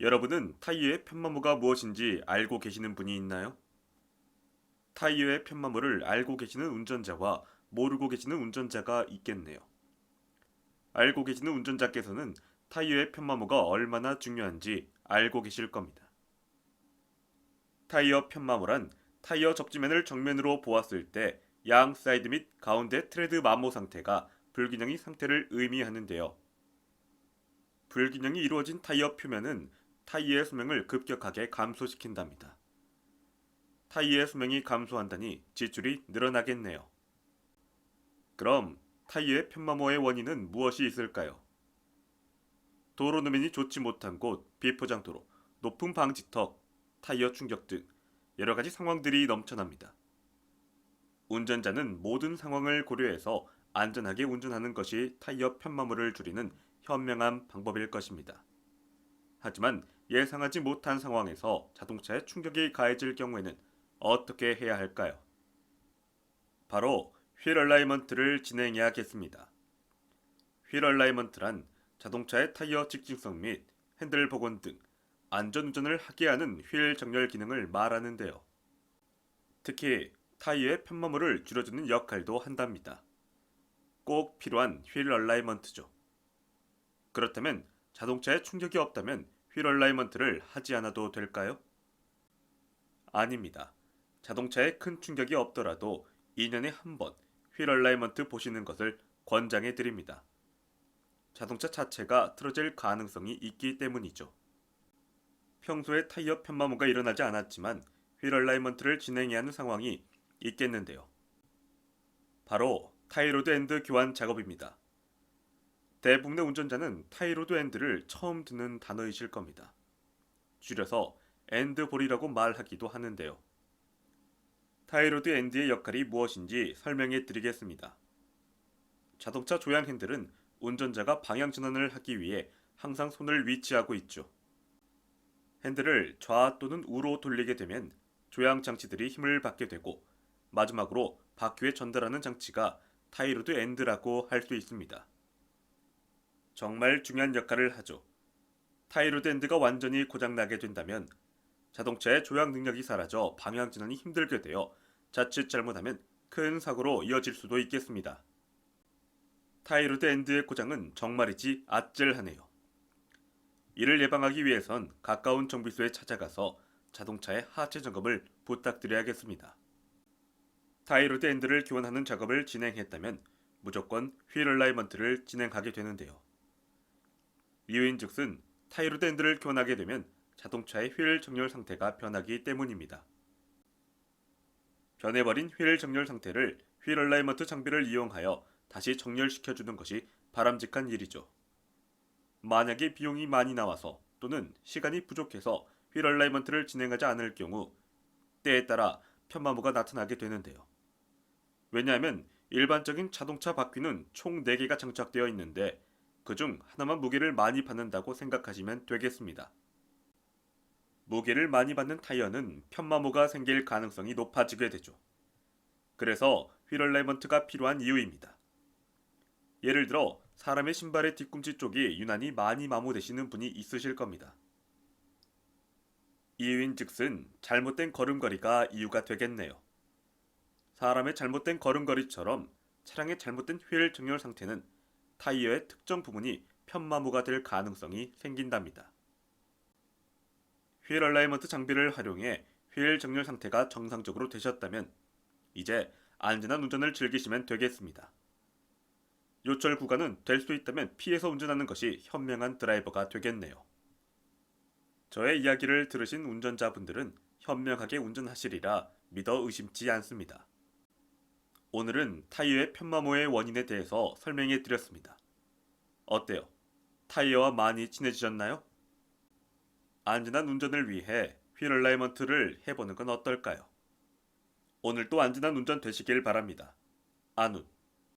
여러분은 타이어의 편마모가 무엇인지 알고 계시는 분이 있나요? 타이어의 편마모를 알고 계시는 운전자와 모르고 계시는 운전자가 있겠네요. 알고 계시는 운전자께서는 타이어의 편마모가 얼마나 중요한지 알고 계실 겁니다. 타이어 편마모란 타이어 접지면을 정면으로 보았을 때 양 사이드 및 가운데 트레드 마모 상태가 불균형이 상태를 의미하는데요. 불균형이 이루어진 타이어 표면은 타이어의 수명을 급격하게 감소시킨답니다. 타이어의 수명이 감소한다니 지출이 늘어나겠네요. 그럼 타이어의 편마모의 원인은 무엇이 있을까요? 도로 노면이 좋지 못한 곳, 비포장도로, 높은 방지턱, 타이어 충격 등 여러 가지 상황들이 넘쳐납니다. 운전자는 모든 상황을 고려해서 안전하게 운전하는 것이 타이어 편마모를 줄이는 현명한 방법일 것입니다. 하지만 예상하지 못한 상황에서 자동차에 충격이 가해질 경우에는 어떻게 해야 할까요? 바로 휠 얼라이먼트를 진행해야겠습니다. 휠 얼라이먼트란 자동차의 타이어 직진성 및 핸들 복원 등 안전 운전을 하게 하는 휠 정렬 기능을 말하는데요. 특히 타이어의 편마모를 줄여주는 역할도 한답니다. 꼭 필요한 휠 얼라이먼트죠. 그렇다면 자동차에 충격이 없다면 휠 얼라이먼트를 하지 않아도 될까요? 아닙니다. 자동차에 큰 충격이 없더라도 2년에 한 번 휠 얼라이먼트 보시는 것을 권장해 드립니다. 자동차 자체가 틀어질 가능성이 있기 때문이죠. 평소에 타이어 편마모가 일어나지 않았지만 휠 얼라이먼트를 진행해야 하는 상황이 있겠는데요. 바로 타이로드 엔드 교환 작업입니다. 대부분의 운전자는 타이로드 엔드를 처음 듣는 단어이실 겁니다. 줄여서 엔드볼이라고 말하기도 하는데요. 타이로드 엔드의 역할이 무엇인지 설명해 드리겠습니다. 자동차 조향 핸들은 운전자가 방향 전환을 하기 위해 항상 손을 위치하고 있죠. 핸들을 좌 또는 우로 돌리게 되면 조향 장치들이 힘을 받게 되고 마지막으로 바퀴에 전달하는 장치가 타이로드 엔드라고 할 수 있습니다. 정말 중요한 역할을 하죠. 타이로드 엔드가 완전히 고장나게 된다면 자동차의 조향 능력이 사라져 방향 전환이 힘들게 되어 자칫 잘못하면 큰 사고로 이어질 수도 있겠습니다. 타이로드 엔드의 고장은 정말이지 아찔하네요. 이를 예방하기 위해선 가까운 정비소에 찾아가서 자동차의 하체 점검을 부탁드려야겠습니다. 타이로드 엔드를 교환하는 작업을 진행했다면 무조건 휠 얼라이먼트를 진행하게 되는데요. 이유인즉슨 타이로드 엔드를 교환하게 되면 자동차의 휠 정렬 상태가 변하기 때문입니다. 변해버린 휠 정렬 상태를 휠 얼라이먼트 장비를 이용하여 다시 정렬시켜주는 것이 바람직한 일이죠. 만약에 비용이 많이 나와서 또는 시간이 부족해서 휠 얼라이먼트를 진행하지 않을 경우 때에 따라 편마모가 나타나게 되는데요. 왜냐하면 일반적인 자동차 바퀴는 총 4개가 장착되어 있는데 그중 하나만 무게를 많이 받는다고 생각하시면 되겠습니다. 무게를 많이 받는 타이어는 편마모가 생길 가능성이 높아지게 되죠. 그래서 휠 얼라이먼트가 필요한 이유입니다. 예를 들어 사람의 신발의 뒤꿈치 쪽이 유난히 많이 마모되시는 분이 있으실 겁니다. 이유인 즉슨 잘못된 걸음걸이가 이유가 되겠네요. 사람의 잘못된 걸음걸이처럼 차량의 잘못된 휠 정렬 상태는 타이어의 특정 부분이 편마모가 될 가능성이 생긴답니다. 휠 얼라이먼트 장비를 활용해 휠 정렬 상태가 정상적으로 되셨다면 이제 안전한 운전을 즐기시면 되겠습니다. 요철 구간은 될 수 있다면 피해서 운전하는 것이 현명한 드라이버가 되겠네요. 저의 이야기를 들으신 운전자분들은 현명하게 운전하시리라 믿어 의심치 않습니다. 오늘은 타이어의 편마모의 원인에 대해서 설명해 드렸습니다. 어때요? 타이어와 많이 친해지셨나요? 안전한 운전을 위해 휠 얼라이먼트를 해보는 건 어떨까요? 오늘도 안전한 운전 되시길 바랍니다. 안훈